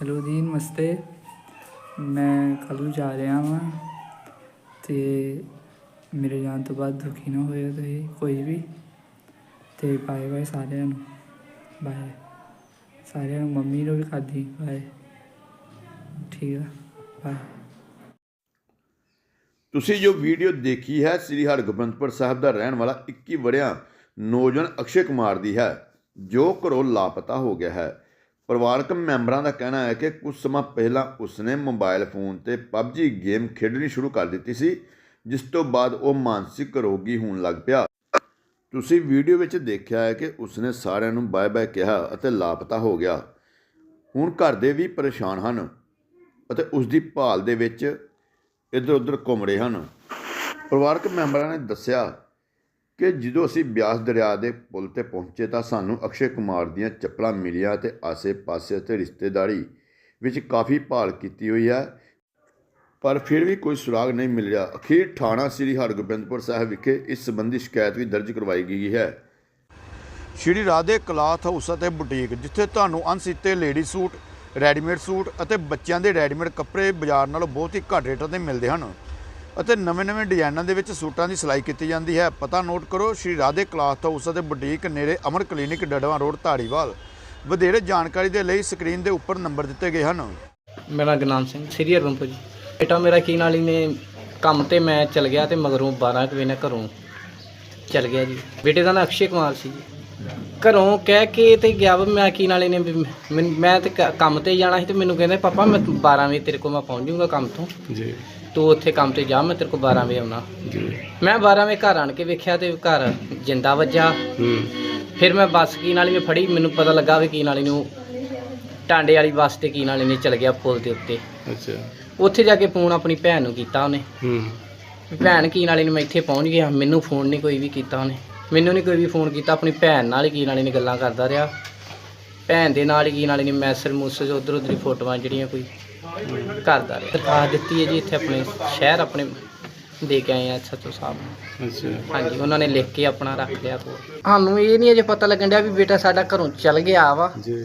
Hello ਜੀ ਨਮਸਤੇ ਮੈਂ ਕੱਲ੍ਹ ਨੂੰ ਜਾ ਰਿਹਾ ਹਾਂ ਤੇ ਮੇਰੇ ਜਾਣ ਤੋਂ ਬਾਅਦ ਦੁਖੀ ਨਾ ਹੋਇਓ ਤੁਸੀਂ, ਕੋਈ ਵੀ। ਤੇ ਬਾਏ ਬਾਏ ਸਾਰਿਆਂ ਨੂੰ। ਬਾਏ ਸਾਰਿਆਂ ਨੂੰ ਮੰਮੀ ਨੂੰ ਵੀ ਕਰਦੀ ਬਾਏ ਠੀਕ ਆ ਬਾਏ ਤੁਸੀਂ ਜੋ ਵੀਡੀਓ ਦੇਖੀ ਹੈ, ਸ੍ਰੀ ਹਰਗੋਬਿੰਦਪੁਰ ਸਾਹਿਬ ਦਾ ਰਹਿਣ ਵਾਲਾ 21 ਵਰਿਆਂ ਨੌਜਵਾਨ ਅਕਸ਼ੇ ਕੁਮਾਰ ਦੀ ਹੈ, ਜੋ ਘਰੋਂ ਲਾਪਤਾ ਹੋ ਗਿਆ ਹੈ। ਪਰਿਵਾਰਕ ਮੈਂਬਰਾਂ ਦਾ ਕਹਿਣਾ ਹੈ ਕਿ ਕੁਝ ਸਮਾਂ ਪਹਿਲਾਂ ਉਸਨੇ ਮੋਬਾਈਲ ਫੋਨ ਤੇ PUBG ਗੇਮ ਖੇਡਣੀ ਸ਼ੁਰੂ ਕਰ ਦਿੱਤੀ ਸੀ, ਜਿਸ ਤੋਂ ਬਾਅਦ ਉਹ ਮਾਨਸਿਕ ਰੋਗੀ ਹੋਣ ਲੱਗ ਪਿਆ। ਤੁਸੀਂ ਵੀਡੀਓ ਵਿੱਚ ਦੇਖਿਆ ਹੈ ਕਿ ਉਸਨੇ ਸਾਰਿਆਂ ਨੂੰ ਬਾਏ ਬਾਏ ਕਿਹਾ ਅਤੇ ਲਾਪਤਾ ਹੋ ਗਿਆ। ਹੁਣ ਘਰ ਦੇ ਵੀ ਪਰੇਸ਼ਾਨ ਹਨ ਅਤੇ ਉਸ ਦੀ ਭਾਲ ਦੇ ਵਿੱਚ ਇੱਧਰ ਉੱਧਰ ਘੁੰਮ ਰਹੇ ਹਨ। ਪਰਿਵਾਰਕ ਮੈਂਬਰਾਂ ਨੇ ਦੱਸਿਆ ਕਿ ਜਦੋਂ ਅਸੀਂ ਬਿਆਸ ਦਰਿਆ ਦੇ ਪੁਲ ਤੇ ਪਹੁੰਚੇ ਤਾਂ ਸਾਨੂੰ ਅਕਸ਼ੇ ਕੁਮਾਰ ਦੀਆਂ ਚੱਪਲਾਂ ਮਿਲੀਆਂ ਤੇ ਆਸੇ-ਪਾਸੇ ਅਤੇ ਰਿਸ਼ਤੇਦਾਰੀ ਵਿੱਚ ਕਾਫੀ ਭਾਲ ਕੀਤੀ ਹੋਈ ਹੈ। ਪਰ ਫਿਰ ਵੀ ਕੋਈ ਸੁਰਾਗ ਨਹੀਂ ਮਿਲ ਰਿਹਾ। ਅਖੀਰ ਥਾਣਾ ਸ੍ਰੀ ਹਰਗੋਬਿੰਦਪੁਰ ਸਾਹਿਬ ਵਿਖੇ ਇਸ ਸੰਬੰਧੀ ਸ਼ਿਕਾਇਤ ਵੀ ਦਰਜ ਕਰਵਾਈ ਗਈ ਹੈ। ਸ਼੍ਰੀ ਰਾਧੇ ਕਲਾਥ ਹਾਊਸ ਅਤੇ ਬੁਟੀਕ, ਜਿੱਥੇ ਤੁਹਾਨੂੰ ਅਣਸੀਤੇ ਲੇਡੀ ਸੂਟ, ਰੈਡੀਮੇਡ ਸੂਟ ਅਤੇ ਬੱਚਿਆਂ ਦੇ ਰੈਡੀਮੇਡ ਕੱਪੜੇ ਬਾਜ਼ਾਰ ਨਾਲੋਂ ਬਹੁਤ ਹੀ ਘੱਟ ਰੇਟਾਂ ਤੇ ਮਿਲਦੇ ਹਨ। ਅਤੇ ਨਵੇਂ-ਨਵੇਂ ਡਿਜ਼ਾਈਨਾਂ ਦੇ ਵਿੱਚ ਸੂਟਾਂ ਦੀ ਸਿਲਾਈ ਕੀਤੀ ਜਾਂਦੀ ਹੈ। ਪਤਾ ਨੋਟ ਕਰੋ ਸ਼੍ਰੀ ਰਾਧੇ ਕਲਾਥ ਹਾਊਸ ਅਤੇ ਬੁਟੀਕ ਨੇੜੇ ਅਮਰ ਕਲੀਨਿਕ ਡੜਵਾ ਰੋਡ ਧਾਰੀਵਾਲ। ਵਧੇਰੇ ਜਾਣਕਾਰੀ ਦੇ ਲਈ ਸਕਰੀਨ ਦੇ ਉੱਪਰ ਨੰਬਰ ਦਿੱਤੇ ਗਏ ਹਨ। ਮੇਰਾ ਗੁਰਨਾਮ ਸਿੰਘ ਸ੍ਰੀ ਹਰਗੋਬਿੰਦਪੁਰ ਜੀ। ਬੇਟਾ ਮੇਰਾ ਕੀ ਨਾਲ ਹੀ ਨੇ? ਕੰਮ ਤੇ ਮੈਂ ਚਲ ਗਿਆ ਤੇ ਮਗਰੋਂ 12 ਕੁ ਵਜੇ ਨਾਲ ਘਰੋਂ ਚਲ ਗਿਆ ਜੀ। ਬੇਟੇ ਦਾ ਨਾਂ ਅਕਸ਼ੇ ਕੁਮਾਰ ਸੀ ਜੀ। ਘਰੋਂ ਕਹਿ ਕੇ ਤੇ ਗਿਆ ਵਾ ਮੈਂ ਕੀ ਨਾਲੇ ਨੇ? ਵੀ ਮੈਨ- ਮੈਂ ਤੇ ਕ- ਕੰਮ ਤੇ ਜਾਣਾ ਸੀ ਤੇ ਮੈਨੂੰ ਕਹਿੰਦੇ ਪਾਪਾ ਮੈਂ 12 ਵਜੇ ਤੇਰੇ ਕੋਲ ਮੈਂ ਪਹੁੰਚ ਜਾਊਂਗਾ ਕੰਮ ਤੋਂ। ਜੀ। ਤੂੰ ਉੱਥੇ ਕੰਮ ਤੇ ਜਾ ਮੈਂ ਤੇਰੇ ਕੋਲ 12 ਵਜੇ ਆਉਣਾ। ਜੀ। ਮੈਂ 12 ਵਜੇ ਘਰ ਆਣ ਕੇ ਵੇਖਿਆ ਤੇ ਘਰ ਜਿੰਦਾ ਵੱਜਾ ਹੂੰ। ਫਿਰ ਮੈਂ ਬੱਸ ਕੀ ਨਾਲੀ ਮੈਂ ਫੜੀ ਮੈਨੂੰ ਪਤਾ ਲੱਗਾ ਵੀ ਕੀ ਨਾਲੀ ਨੂੰ ਟਾਂਡੇ ਵਾਲੀ ਬੱਸ ਤੇ ਕੀ ਨਾਲੀ ਨੇ ਚਲ ਗਿਆ ਪੁਲ ਦੇ ਉੱਤੇ। ਅੱਛਾ। ਉੱਥੇ ਜਾ ਕੇ ਫੋਨ ਆਪਣੀ ਭੈਣ ਨੂੰ ਕੀਤਾ ਉਹਨੇ। ਹੂੰ। ਵੀ ਭੈਣ ਕੀ ਨਾਲੇ ਨੂੰ ਮੈਂ ਇੱਥੇ ਪਹੁੰਚ ਗਿਆ ਮੈਨੂੰ ਫੋਨ ਨਹੀਂ ਕੋਈ ਵੀ ਕੀਤਾ ਉਹਨੇ। ਮੈਨੂੰ ਨਹੀਂ ਕੋਈ ਵੀ ਫੋਨ ਕੀਤਾ ਆਪਣੀ ਭੈਣ ਨਾਲ ਹੀ ਕੀ ਨਾਲੇ ਨੇ ਗੱਲਾਂ ਕਰਦਾ ਰਿਹਾ। ਭੈਣ ਦੇ ਨਾਲ ਹੀ ਕੀ ਨਾਲੇ ਨੇ ਮੈਸੇਜ ਮੂਸੇਜ ਉਧਰ ਉਧਰ ਫੋਟੋਆਂ ਜਿਹੜੀਆਂ ਕੋਈ ਕਰਦਾ ਰਿਹਾ ਦਰਖਾਸਤ ਦਿੱਤੀ ਹੈ ਜੀ ਇੱਥੇ ਆਪਣੇ ਸ਼ਹਿਰ ਆਪਣੇ ਦੇ ਕੇ ਆਏ ਆ ਸੱਚੋ ਸਾਹਿਬ ਨੂੰ। ਅੱਛਾ। ਹਾਂਜੀ ਉਹਨਾਂ ਨੇ ਲਿਖ ਕੇ ਆਪਣਾ ਰੱਖ ਲਿਆ ਕੋਲ ਸਾਨੂੰ ਇਹ ਨਹੀਂ ਅਜੇ ਪਤਾ ਲੱਗਣ ਡਿਆ ਵੀ ਬੇਟਾ ਸਾਡਾ ਘਰੋਂ ਚਲ ਗਿਆ ਵਾ। ਜੀ।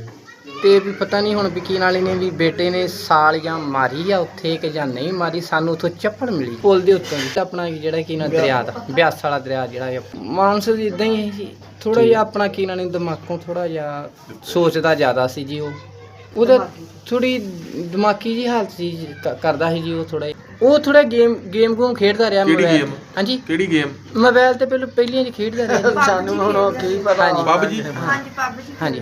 ਤੇ ਵੀ ਪਤਾ ਨਹੀਂ ਹੁਣ ਵੀ ਕੀ ਨਾਲੇ ਨੇ ਵੀ ਬੇਟੇ ਨੇ ਸਾਲ ਜਾਂ ਮਾਰੀ ਆ ਉੱਥੇ ਕਿ ਜਾਂ ਨਹੀਂ ਮਾਰੀ ਸਾਨੂੰ ਉੱਥੋਂ ਚੱਪੜ ਮਿਲੀ। ਪੁਲ ਦੇ ਉੱਤੋਂ ਦੀ ਆਪਣਾ ਜਿਹੜਾ ਕੀ ਨਾ ਦਰਿਆ ਦਾ ਬਿਆਸ ਵਾਲਾ ਦਰਿਆ ਜਿਹੜਾ ਹੈ ਮਾਨਸ ਦੀ ਇਦਾਂ ਹੀ ਹੈ ਜੀ। ਥੋੜਾ ਜਿਹਾ ਆਪਣਾ ਕੀ ਨਾਲੇ ਦਿਮਾਗੋਂ ਥੋੜਾ ਜਿਹਾ ਸੋਚਦਾ ਜ਼ਿਆਦਾ ਸੀ ਜੀ ਉਹ। ਉਹਦਾ ਥੋੜੀ ਦਿਮਾਗੀ ਜੀ ਹਾਲਤ ਸੀ ਜੀ, ਕ- ਕਰਦਾ ਸੀ ਜੀ ਉਹ ਥੋੜਾ ਉਹ ਥੋੜਾ ਗੇਮ ਗੇਮ ਗੂਮ ਖੇਡਦਾ ਰਿਹਾ ਕਿਹੜੀ game? ਹਾਂਜੀ? ਕਿਹੜੀ ਗੇਮ? ਮੋਬਾਈਲ ਤੇ ਪਹਿਲਾਂ ਪਹਿਲੀਆਂ ਜੀ ਖੇਡਦਾ ਰਿਹਾ ਜੀ। ਸਾਨੂੰ ਹੁਣ ਉਹ ਕੀ ਪਤਾ ਪੱਬ ਜੀ ਹਾਂਜੀ